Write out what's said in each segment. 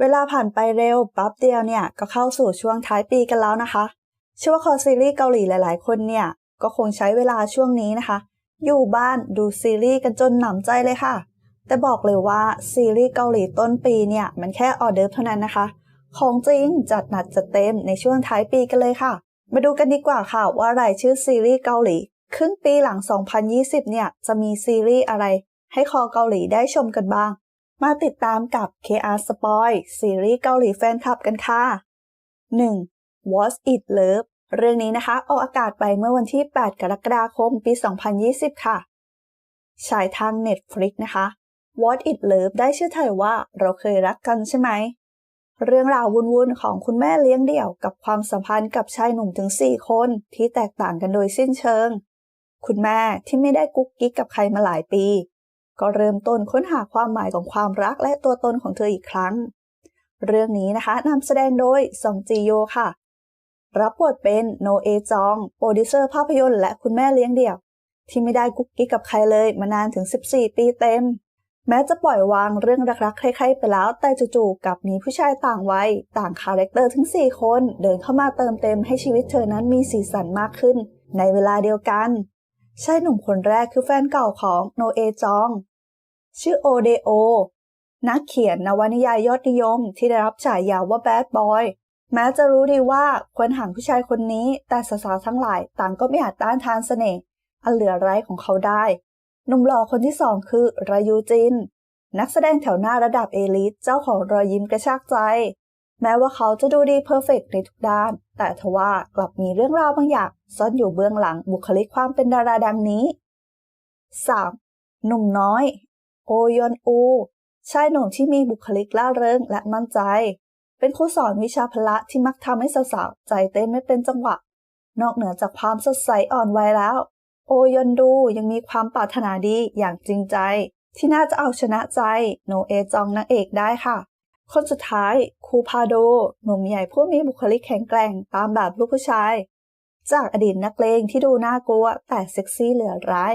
เวลาผ่านไปเร็วปั๊บเดียวเนี่ยก็เข้าสู่ช่วงท้ายปีกันแล้วนะคะเชื่อว่าคอซีรีส์เกาหลีหลาย ๆ คนเนี่ยก็คงใช้เวลาช่วงนี้นะคะ อยู่บ้านดูซีรีส์กันจนหนำใจเลยค่ะ แต่บอกเลยว่าซีรีส์เกาหลีต้นปีเนี่ยมันแค่ออเดิร์ฟเท่านั้นนะคะ ของจริงจัดหนักจัดเต็มในช่วงท้ายปีกันเลยค่ะ มาดูกันดีกว่าค่ะว่ารายชื่อซีรีส์เกาหลี ครึ่งปีหลัง 2020 เนี่ยจะมีซีรีส์อะไร ให้คอเกาหลีได้ชมกันบ้าง มาติดตามกับ KR Spoil ซีรีส์เกาหลีแฟนคลับกันค่ะ 1. What's It Love เรื่องนี้นะคะ ออกอากาศไปเมื่อวันที่ 8 กรกฎาคม ปี 2020 ค่ะฉายทาง Netflix นะคะ What It Love ได้ชื่อไทยว่าเราเคยรักกันใช่ไหม เรื่องราววุ่นๆ ของคุณแม่เลี้ยงเดี่ยวกับความสัมพันธ์กับชายหนุ่มถึง 4 คนที่แตกต่างกันโดยสิ้นเชิง คุณแม่ที่ไม่ได้กุ๊กกิ๊กกับใครมาหลายปี ก็เริ่มต้นค้นหาความหมายของความรักและตัวตนของเธออีกครั้ง เรื่องนี้นะคะนำแสดงโดยซองจีโยค่ะ รับบทเป็นโนเอจอง โปรดิวเซอร์ภาพยนตร์และคุณแม่เลี้ยงเดี่ยว ที่ไม่ได้กุ๊กกิ๊กกับใครเลยมานานถึง 14 ปีเต็ม แม้จะปล่อยวางเรื่องรักๆใครๆไปแล้ว แต่จู่ๆกลับมีผู้ชายต่างวัยต่างคาแรคเตอร์ทั้ง4 คน เดินเข้ามาเติมเต็มให้ชีวิตเธอนั้นมีสีสันมากขึ้น ในเวลาเดียวกันชายหนุ่มคนแรกคือแฟนเก่าของโนเอจอง ชื่อโอเดโอ นักเขียนนวนิยายยอดนิยมที่ได้รับฉายาว่าแบดบอยแม้จะรู้ดีว่าควรห่างผู้ชายคนนี้ แต่สาวๆทั้งหลายต่างก็ไม่อาจต้านทานเสน่ห์อันเหลือไร้ของเขาได้ หนุ่มหล่อคนที่สองคือรายูจิน นักแสดงแถวหน้าระดับเอลิทเจ้าของรอยยิ้มกระชากใจ แม้ว่าเขาจะดูดีเพอร์เฟกในทุกด้าน แต่ทว่ากลับมีเรื่องราวบางอย่างซ่อนอยู่เบื้องหลังบุคลิกความเป็นดาราดังนี้ 3. หนุ่มน้อย โอยอนอู ชายหนุ่มที่มีบุคลิกล่าเริงและมั่นใจ เป็นครูสอนวิชาพละที่มักทำให้สาวๆใจเต้นไม่เป็นจังหวะ นอกเหนือจากความสดใสอ่อนวัยแล้ว โอยอนดูยังมีความปรารถนาดีอย่างจริงใจ ที่น่าจะเอาชนะใจโนเอจองนางเอกได้ค่ะ คนสุดท้ายคูพาโด หนุ่มใหญ่ผู้มีบุคลิกแข็งแกร่งตามแบบลูกผู้ชายจากอดีตนักเลงที่ดูน่ากลัวแต่เซ็กซี่เหลือร้าย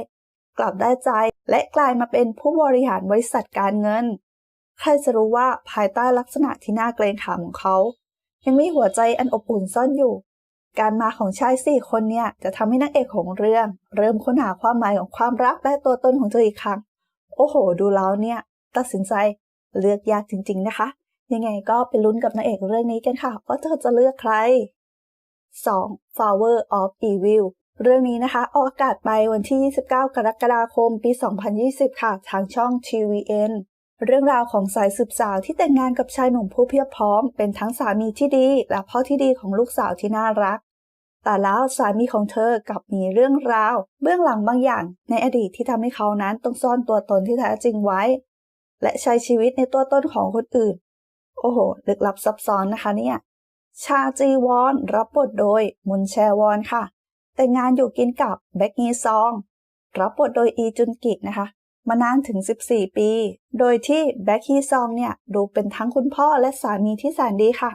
กลับได้ใจ และกลายมาเป็นผู้บริหารบริษัทการเงิน ใครจะรู้ว่าภายใต้ลักษณะที่น่าเกรงขามของเขา ยังมีหัวใจอันอบอุ่นซ่อนอยู่ การมาของชายสี่คนเนี่ยจะทำให้นักเอกของเรื่อง เริ่มค้นหาความหมายของความรักและตัวตนของเธออีกครั้ง โอ้โห ดูแล้วเนี่ย ตัดสินใจเลือกยากจริง ๆ นะคะ ยังไงก็ไปลุ้นกับนางเอกเรื่องนี้กันค่ะว่าเธอจะเลือกใคร 2. Flower of Evil เรื่องนี้นะคะ ออกอากาศไปวันที่ 29 กรกฎาคม ปี 2020 ค่ะ ทางช่อง TVN เรื่องราวของสายสืบสาวที่แต่งงานกับชายหนุ่มผู้เพียบพร้อม เป็นทั้งสามีที่ดี และพ่อที่ดีของลูกสาวที่น่ารัก แต่แล้วสามีของเธอ กลับมีเรื่องราว เบื้องหลังบางอย่าง ในอดีตที่ทำให้เขานั้นต้องซ่อนตัวตนที่แท้จริงไว้ และใช้ชีวิตในตัวตนของคนอื่น โอ้โห ลึกลับซับซ้อนนะคะเนี่ย ชาจีวอนรับบทโดยมุนแชวอนค่ะ แต่งงานอยู่กินกับแบ็กงีซองรับบทโดยอีจุนกินะคะ มานานถึง 14 ปี โดยที่แบ็กฮีซองเนี่ยดูเป็นทั้งคุณพ่อและสามีที่แสนดีค่ะ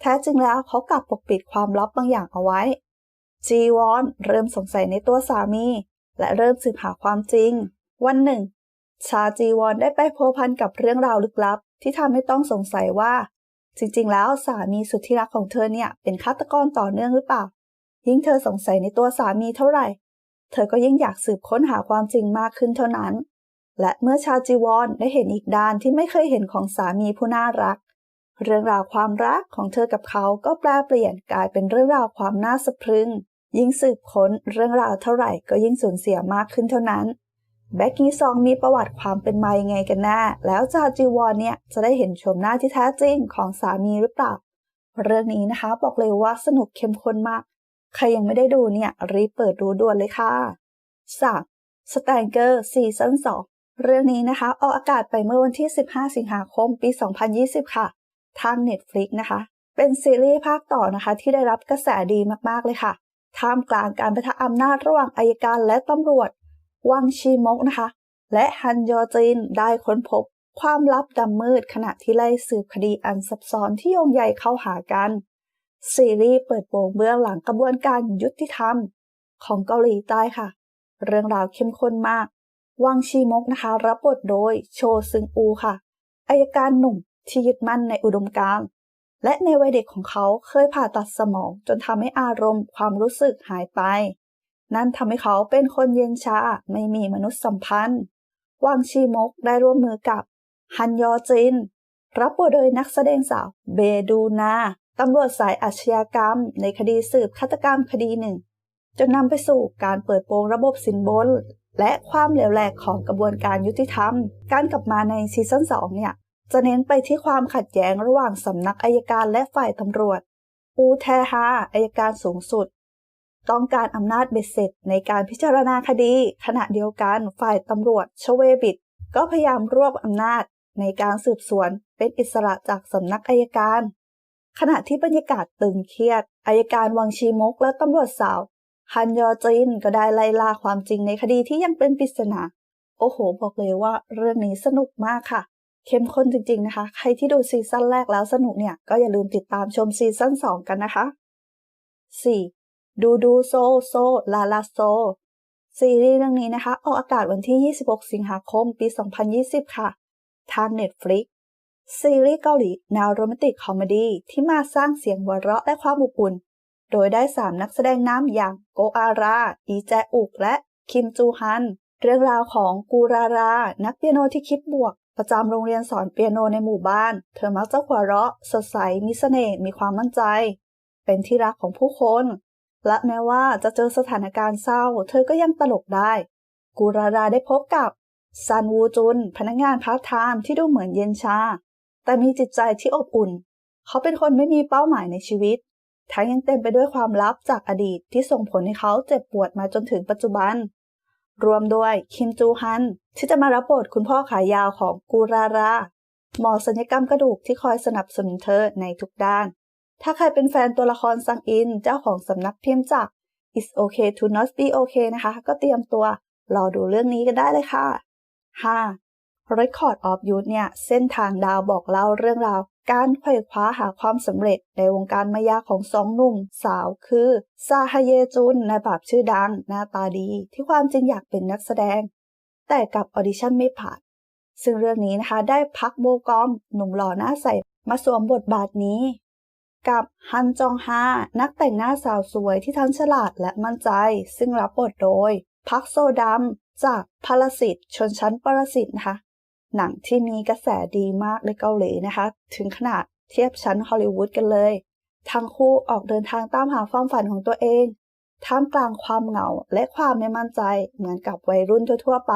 แท้จริงแล้วเขากลับปกปิดความลับบางอย่างเอาไว้ จีวอนเริ่มสงสัยในตัวสามี และเริ่มสืบหาความจริง วันหนึ่ง ชาจีวอนได้ไปโพพันกับเรื่องราวลึกลับ ที่ทำให้ต้องสงสัยว่า จริงๆ แล้วสามีสุดที่รักของเธอเนี่ยเป็นฆาตกรต่อเนื่องหรือเปล่า ยิ่งเธอสงสัยในตัวสามีเท่าไหร่ เธอก็ยิ่งอยากสืบค้นหาความจริงมากขึ้นเท่านั้น และเมื่อชาจีวอนได้เห็นอีกด้านที่ไม่เคยเห็นของสามีผู้น่ารัก เรื่องราวความรักของเธอกับเขาก็แปลเปลี่ยนกลายเป็นเรื่องราวความน่าสะพรึง ยิ่งสืบค้นเรื่องราวเท่าไหร่ก็ยิ่งสูญเสียมากขึ้นเท่านั้นแบ็กกี้ซองมีประวัติความเป็นมายังไงกันแน่ แล้วจาจีวอนเนี่ยจะได้เห็นชมหน้าที่แท้จริงของสามีหรือเปล่า เรื่องนี้นะคะบอกเลยว่าสนุกเข้มข้นมาก ใครยังไม่ได้ดูเนี่ย รีบเปิดดูด่วนเลยค่ะ 3. สแตงเกอร์ซีซั่น2เรื่องนี้นะคะ ออกอากาศไปเมื่อวันที่ 15 สิงหาคมปี 2020 ค่ะ ทาง Netflix นะคะ เป็นซีรีส์ภาคต่อนะคะ ที่ได้รับกระแสดีมากๆเลยค่ะท่ามกลางการประทะอำนาจระหว่างอายการและตำรวจ วังชีมกนะคะ และฮันยอจินได้ค้นพบความลับดำมืดขณะที่ไล่สืบคดีอันซับซ้อนที่โยงใยเข้าหากัน ซีรีส์เปิดโปงเบื้องหลังกระบวนการยุติธรรม ของเกาหลีใต้ค่ะ เรื่องราวเข้มข้นมาก วังชีมกนะคะ รับบทโดยโชซึงอูค่ะอายการหนุ่มที่ยึดมั่นในอุดมการณ์และในวัยเด็กของเขาเคยผ่าตัดสมองจนทำให้อารมณ์ความรู้สึกหายไป นั่นทำให้เขาเป็นคนเย็นชาไม่มีมนุษยสัมพันธ์วางชีมกได้ร่วมมือกับฮันยอจิน รับบทโดยนักแสดงสาวเบดูนา ตำรวจสายอาชญากรรม ในคดีสืบฆาตกรรมคดีหนึ่ง จนนำไปสู่การเปิดโปงระบบสินบน และความเหลวแหลกของกระบวนการยุติธรรม การกลับมาในซีซั่น2เนี่ย จะเน้นไปที่ความขัดแย้งระหว่างสำนักอายการและฝ่ายตำรวจ อูแทฮาอายการสูงสุด ต้องการอำนาจเบ็ดเสร็จในการพิจารณาคดี ขณะเดียวกันฝ่ายตำรวจชเวบิดก็พยายามรวบอำนาจในการสืบสวนเป็นอิสระจากสำนักอายการ ขณะที่บรรยากาศตึงเครียดอายการวังชีมกและตำรวจสาวฮันยอจินก็ได้ไล่ล่าความจริงในคดีที่ยังเป็นปริศนา โอ้โห บอกเลยว่าเรื่องนี้สนุกมากค่ะ เข้มข้นจริงๆนะคะ ใครที่ดูซีซั่นแรกแล้วสนุกเนี่ย ก็อย่าลืมติดตามชมซีซั่น2 กันนะคะ 4. ดูดูโซโซ ลาลาโซ ซีรีส์เรื่องนี้นะคะ ออกอากาศวันที่ 26 สิงหาคม ปี 2020 ค่ะ ทาง Netflix ซีรีส์เกาหลีแนวโรแมนติกคอมเมดี้ที่มาสร้างเสียงหัวเราะและความอบอุ่น โดยได้ 3 นักแสดงน้ำอย่างโกอารา อีแจอุก และคิมจูฮัน เรื่องราวของกูรารา นักเปียโนที่คิดบวก ประจำโรงเรียนสอนเปียโนในหมู่บ้าน เธอมักจะหัวเราะ สดใส มีเสน่ห์ มีความมั่นใจ เป็นที่รักของผู้คน และแม้ว่าจะเจอสถานการณ์เศร้า เธอก็ยังตลกได้ กูราราได้พบกับซันวูจุน พนักงานพาร์ทไทม์ที่ดูเหมือนเย็นชา แต่มีจิตใจที่อบอุ่น เขาเป็นคนไม่มีเป้าหมายในชีวิต ทั้งยังเต็มไปด้วยความลับจากอดีตที่ส่งผลให้เขาเจ็บปวดมาจนถึงปัจจุบัน รวมด้วยคิมจูฮัน ที่จะมารับบทคุณพ่อขายาวของกูราราหมอสัญญกรรมกระดูกที่คอยสนับสนุนเธอในทุกด้าน ถ้าใครเป็นแฟนตัวละครซังอิน เจ้าของสำนักพิมพ์จาก It's okay to not be okay นะคะ ก็เตรียมตัว รอดูเรื่องนี้กันได้เลยค่ะ 5. Record of Youth เนี่ย เส้นทางดาวบอกเล่าเรื่องราว การไขว่คว้าหาความสำเร็จในวงการมายาของสองหนุ่มสาวคือ ซาฮเยจุนนายแบบชื่อดัง หน้าตาดี ที่ความจริงอยากเป็นนักแสดง แต่กับออดิชั่นไม่ผ่าน ซึ่งเรื่องนี้นะคะได้พักโบกอม หนุ่มหล่อหน้าใสมาสวมบทบาทนี้ กับฮันจองฮานักแต่งหน้าสาวสวยที่ทั้งฉลาดและมั่นใจ ซึ่งรับบทโดย พักโซดัมจากพารสิตชนชั้นปรสิตนะคะ หนังที่มีกระแสดีมากในเกาหลีนะคะ ถึงขนาดเทียบชั้นฮอลลีวูดกันเลย ทั้งคู่ออกเดินทางตามหาความฝันของตัวเอง ท่ามกลางความเหงาและความไม่มั่นใจเหมือนกับวัยรุ่นทั่วๆไป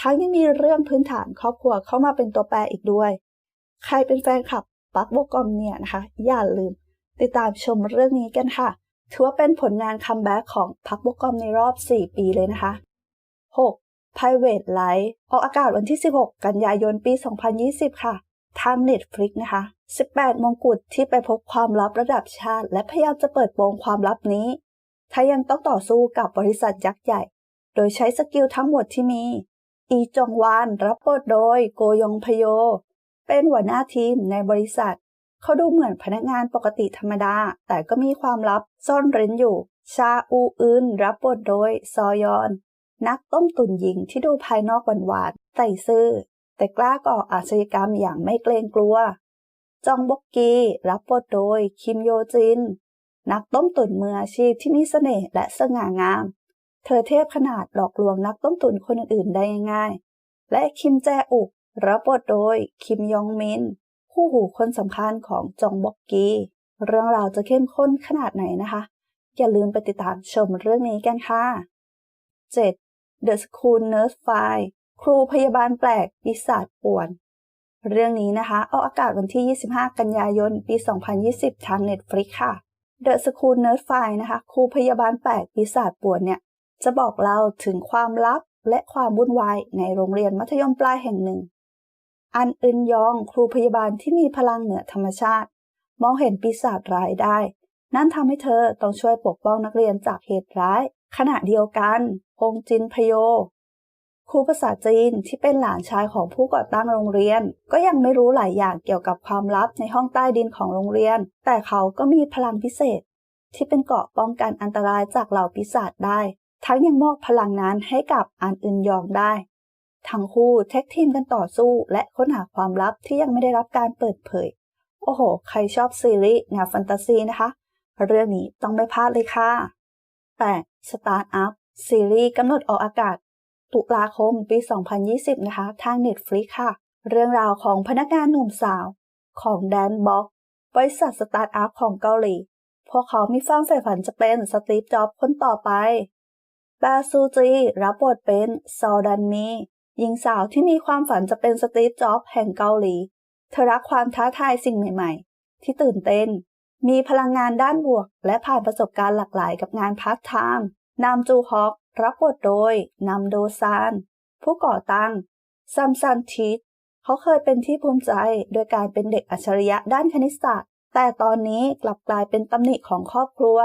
ทั้งยังมีเรื่องพื้นฐานครอบครัวเข้ามาเป็นตัวแปรอีกด้วย ใครเป็นแฟนคลับปักโบกอมเนี่ยนะคะ อย่าลืม ติดตามชมเรื่องนี้กันค่ะ ถือว่าเป็นผลงานคัมแบ็กของพักโบกอมในรอบ 4 ปีเลยนะคะ 6. Private Life ออกอากาศวันที่ 16 กันยายนปี 2020 ค่ะ ทาง Netflix นะคะ 18 มงกุฎที่ไปพบความลับระดับชาติ และพยายามจะเปิดโปงความลับนี้ถ้ายังต้องต่อสู้กับบริษัทยักษ์ใหญ่ โดยใช้สกิลทั้งหมดที่มี อีจงวานรับบทโดยโกยงพโย เป็นหัวหน้าทีมในบริษัท เขาดูเหมือนพนักงานปกติธรรมดา แต่ก็มีความลับซ่อนเร้นอยู่ ชาอูอึนรับบทโดยซอยอน นักต้มตุ๋นหญิงที่ดูภายนอกหวานๆใส่ซื่อ แต่กล้าก่ออาชญากรรมอย่างไม่เกรงกลัว จองบกกี รับบทโดย คิมโยจิน นักต้มตุ๋นมืออาชีพที่มีเสน่ห์และสง่างาม เธอเทพขนาดหลอกลวงนักต้มตุ๋นคนอื่นๆได้ง่าย และคิมแจอุก รับบทโดย คิมยองมิน คู่หูคนสำคัญของจองบกกี เรื่องราวจะเข้มข้นขนาดไหนนะคะ อย่าลืมไปติดตามชมเรื่องนี้กันค่ะ 7. The School Nurse File ครูพยาบาลแปลกปีศาจป่วน เรื่องนี้นะคะออกอากาศวันที่ 25 กันยายน ปี 2020 ทาง Netflix ค่ะเดอะสคูลเนิร์ดไฟนะคะ ครูพยาบาลแปลกปีศาจปวดเนี่ย จะบอกเราถึงความลับและความวุ่นวายในโรงเรียนมัธยมปลายแห่งหนึ่ง อันอึนยองครูพยาบาลที่มีพลังเหนือธรรมชาติ มองเห็นปีศาจร้ายได้ นั่นทำให้เธอต้องช่วยปกป้องนักเรียนจากเหตุร้าย ขณะเดียวกันพงจินพโย ครูภาษาจีนที่เป็นหลานชายของผู้ก่อตั้งโรงเรียน ก็ยังไม่รู้หลายอย่างเกี่ยวกับความลับในห้องใต้ดินของโรงเรียน แต่เขาก็มีพลังพิเศษ ที่เป็นเกราะป้องกันอันตรายจากเหล่าปีศาจได้ ทั้งยังมอบพลังนั้นให้กับอันอึนยองได้ ทั้งคู่แท็กทีมกันต่อสู้ และค้นหาความลับที่ยังไม่ได้รับการเปิดเผย โอ้โห ใครชอบซีรีส์แนวแฟนตาซีนะคะ เรื่องนี้ต้องไม่พลาดเลยค่ะ แต่ 8. Start Up ซีรีส์กำหนดออกอากาศ ตุลาคมปี 2020 นะคะ ทาง Netflix ค่ะ เรื่องราวของพนักงานหนุ่มสาว ของแดนบ็อกบริษัทสตาร์ทอัพของเกาหลี พวกเขามีความใฝ่ฝันจะเป็นสตีฟจ็อบคนต่อไปแบซูจีรับบทเป็นซอดันมีหญิงสาวที่มีความฝันจะเป็นสตีฟจ็อบแห่งเกาหลี เธอรักความท้าทายสิ่งใหม่ ๆ ที่ตื่นเต้น มีพลังงานด้านบวก และผ่านประสบการณ์หลากหลายกับงานพาร์ทไทม์นามจูฮอกรับบทโดยนำโดซาน ผู้ก่อตั้งซัมซันทีสเขาเคยเป็นที่ภูมิใจโดยการเป็นเด็กอัจฉริยะด้านคณิตศาสตร์ แต่ตอนนี้กลับกลายเป็นตำหนิของครอบครัว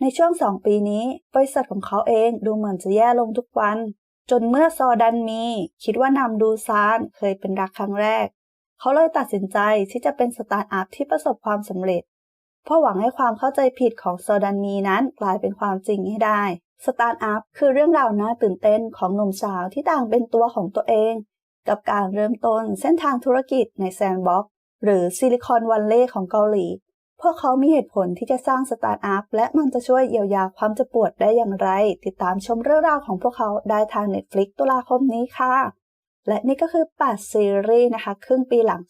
ในช่วงสองปีนี้ บริษัทของเขาเองดูเหมือนจะแย่ลงทุกวัน จนเมื่อซอดันมี คิดว่านำดูซานเคยเป็นรักครั้งแรก เขาเลยตัดสินใจที่จะเป็นสตาร์ทอัพที่ประสบความสำเร็จ เพื่อหวังให้ความเข้าใจผิดของซอดันมีนั้นกลายเป็นความจริงให้ได้สตาร์ทอัพคือเรื่องราวน่าตื่นเต้นของหนุ่มสาวที่ต่างเป็นตัวของตัวเอง กับการเริ่มต้นเส้นทางธุรกิจในแซนด์บ็อกหรือซิลิคอนวัลเลย์ของเกาหลี พวกเขามีเหตุผลที่จะสร้างสตาร์ทอัพและมันจะช่วยเยียวยาความเจ็บปวดได้อย่างไร ติดตามชมเรื่องราวของพวกเขาได้ทาง Netflix ตุลาคมนี้ค่ะ และนี่ก็คือ 8 ซีรีส์นะคะ ครึ่งปีหลัง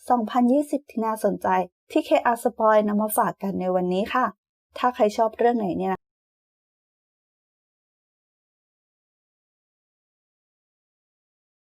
2020 ที่น่าสนใจ ที่ KR Spoil นำมาฝากกันในวันนี้ค่ะ ถ้าใครชอบเรื่องไหนเนี่ย